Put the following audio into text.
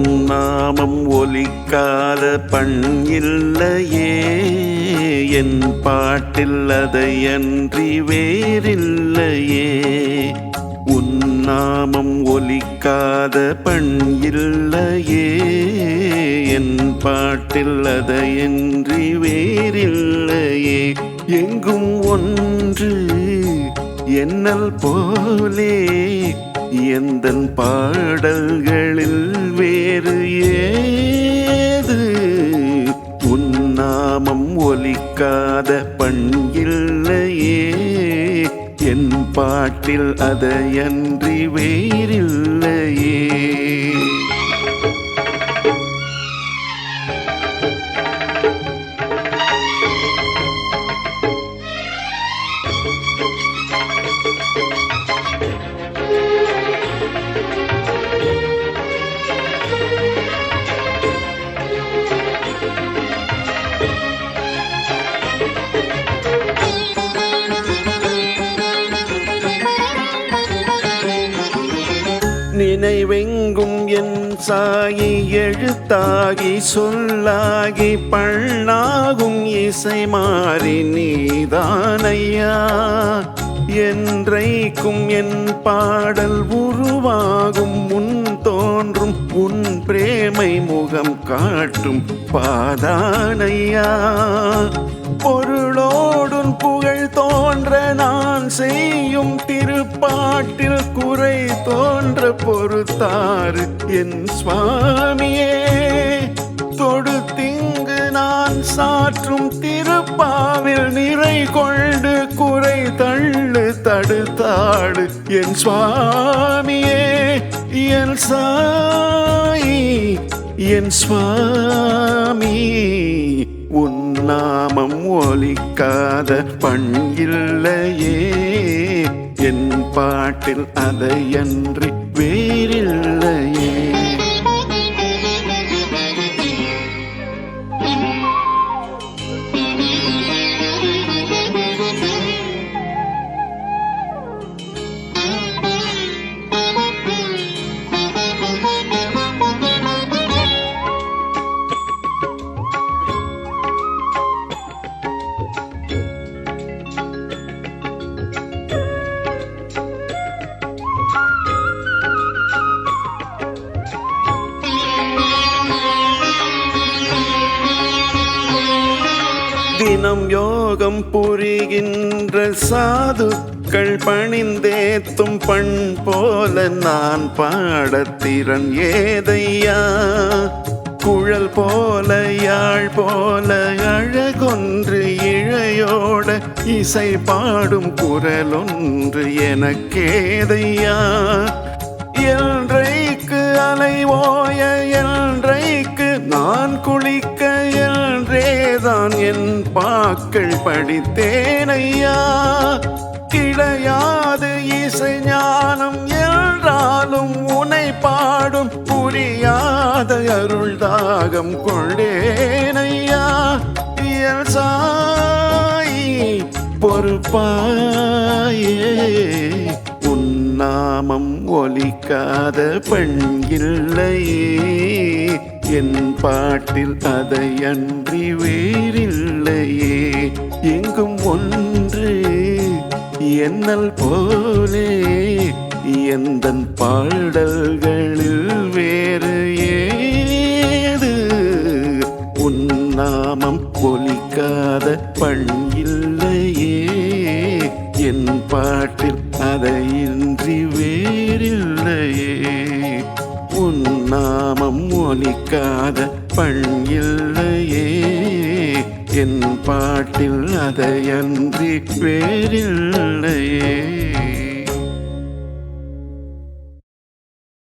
நாமம் ஒலிக்காத பண் இல்லையே என் பாட்டில் அதையன்றி வேறில்லையே. உன் நாமம் ஒலிக்காத பண் இல்லையே என் பாட்டில் அதையன்றி வேறில்லையே. எங்கும் ஒன்று என்னல் போலே. எந்த பாடல்களில் வேறு ஏது? உன்னாமம் ஒலிக்காத பண்கில்லையே என் பாட்டில் அதையன்றி வேறில்லையே. நினைவெங்கும் என் சாயி எழுத்தாகி சொல்லாகி பண்ணாகும் இசை மாறி நீதானையா? என்றைக்கும் என் பாடல் உருவாகும் முன் தோன்றும் உன் பிரேமை முகம் காட்டும் பாதானையா? பொருளோ தோன்ற நான் செய்யும் திருப்பாட்டில் குறை தோன்ற பொறுத்தாறு என் சுவாமியே. தொடுத்திங்கு நான் சாற்றும் திருப்பாவில் நிறை கொண்டு குறை தள்ளு தடுத்தாடு என் சுவாமியே. என் சாயி என் சுவாமி. ஒலிக்காத பண் இல்லையே என் பாட்டில் அதையன்றி வேறில்லையே தினம் யோகம் புரிகின்ற சாதுக்கள் பணிந்தேத்தும் பண் போல நான் பாடத்திறன் ஏதையா? குழல் போல யாழ் போல அழகொன்று இழையோட இசை பாடும் குரலொன்று எனக்கேதையா? என்றைக்கு அலைவோய என்றைக்கு நான் குளிக்க நான் என் பாக்கள் படித்தேனையா? கிடையாது இசை ஞானம் என்றாலும் உனை பாடும் புரியாத அருள் தாகம் கொண்டேனையா? இயல் சாயி பொறுப்பாயே உன் நாமம் ஒலிக்காத பெண் இல்லையே. என் பாட்டில் அதை அன்றி வேறில்லையே. எங்கும் ஒன்று என்னல் போலே. எந்த பாடல்களில் வேறு ஏது? உன் நாமம் ஒலிக்காத பண்ணில்லையே என் பாட்டில் அதையின்றி வேறில்லையே. உன் நாமம் ஒலிக்காத பண் இல்லையே என் பாட்டில் அதையன்றி வேறில்லையே.